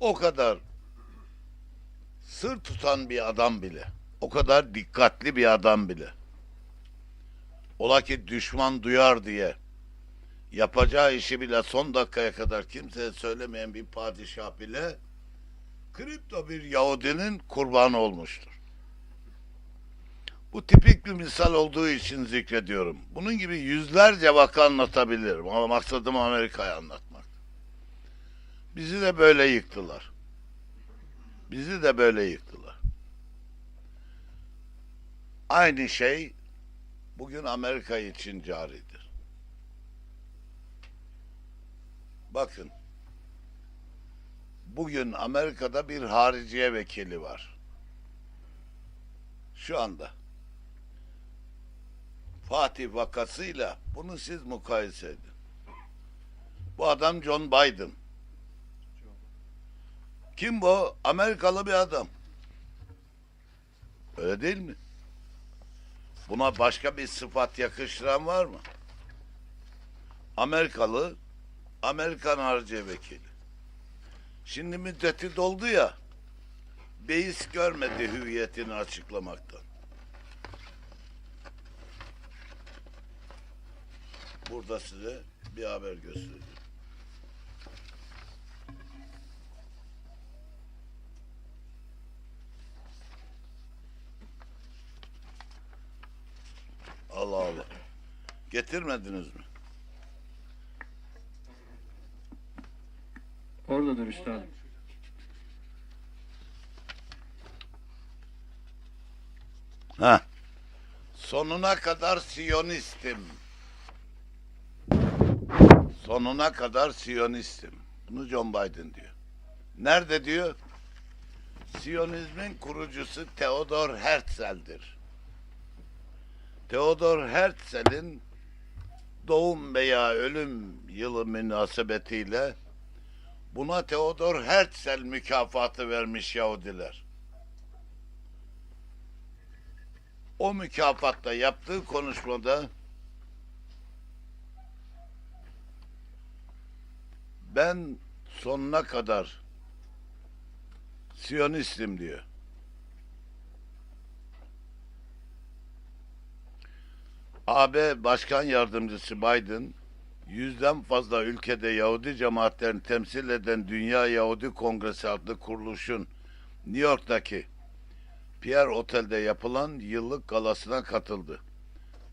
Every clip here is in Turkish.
o kadar sır tutan bir adam bile, o kadar dikkatli bir adam bile, ola ki düşman duyar diye yapacağı işi bile son dakikaya kadar kimseye söylemeyen bir padişah bile kripto bir Yahudinin kurbanı olmuştur. Bu tipik bir misal olduğu için zikrediyorum. Bunun gibi yüzlerce vaka anlatabilirim ama maksadım Amerika'yı anlatmak. Bizi de böyle yıktılar. Bizi de böyle yıktılar. Aynı şey bugün Amerika için caridir. Bakın. Bugün Amerika'da bir hariciye vekili var. Şu anda. Fatih vakasıyla bunu siz mukayese edin. Bu adam John Biden. Kim bu? Amerikalı bir adam. Öyle değil mi? Buna başka bir sıfat yakıştıran var mı? Amerikalı, Amerikan harcı vekili. Şimdi müddeti doldu ya, beis görmedi hüviyetini açıklamaktan. Burada size bir haber göstereyim. Getirmediniz mi? Oradadır üstadım. Ha. Sonuna kadar Siyonistim. Sonuna kadar Siyonistim. Bunu John Biden diyor. Nerede diyor? Siyonizmin kurucusu Theodor Herzl'dir. Theodor Herzl'in doğum veya ölüm yılı münasebetiyle buna Theodor Herzl mükafatı vermiş Yahudiler. o mükafatta yaptığı konuşmada ben sonuna kadar Siyonistim diyor. AB Başkan Yardımcısı Biden yüzden fazla ülkede Yahudi cemaatlerini temsil eden Dünya Yahudi Kongresi adlı kuruluşun New York'taki Pierre Otel'de yapılan yıllık galasına katıldı.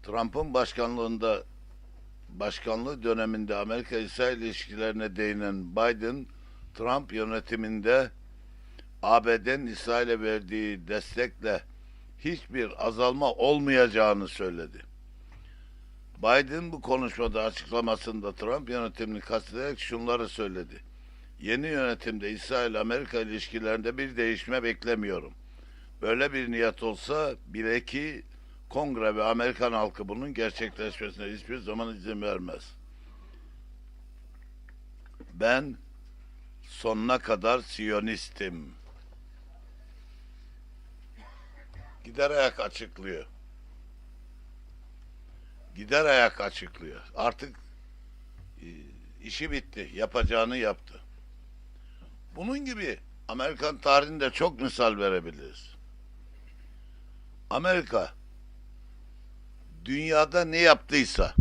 Trump'ın başkanlığında başkanlığı döneminde Amerika-İsrail ilişkilerine değinen Biden, Trump yönetiminde ABD'nin İsrail'e verdiği destekle hiçbir azalma olmayacağını söyledi. Biden bu konuşmada açıklamasında Trump yönetimini kastederek şunları söyledi. Yeni yönetimde İsrail-Amerika ilişkilerinde bir değişme beklemiyorum. Böyle bir niyet olsa bile ki kongre ve Amerikan halkı bunun gerçekleşmesine hiçbir zaman izin vermez. Ben sonuna kadar Siyonistim. Gider ayak açıklıyor. Gider ayak açıklıyor. Artık e, işi bitti. Yapacağını yaptı. Bunun gibi Amerikan tarihinde çok misal verebiliriz. Amerika dünyada ne yaptıysa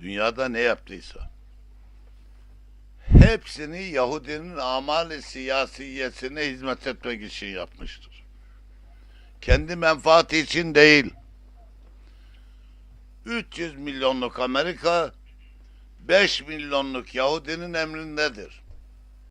dünyada ne yaptıysa hepsini Yahudinin amali siyasiyesine hizmet etmek için yapmıştır. Kendi menfaati için değil. 300 milyonluk Amerika 5 milyonluk Yahudinin emrindedir.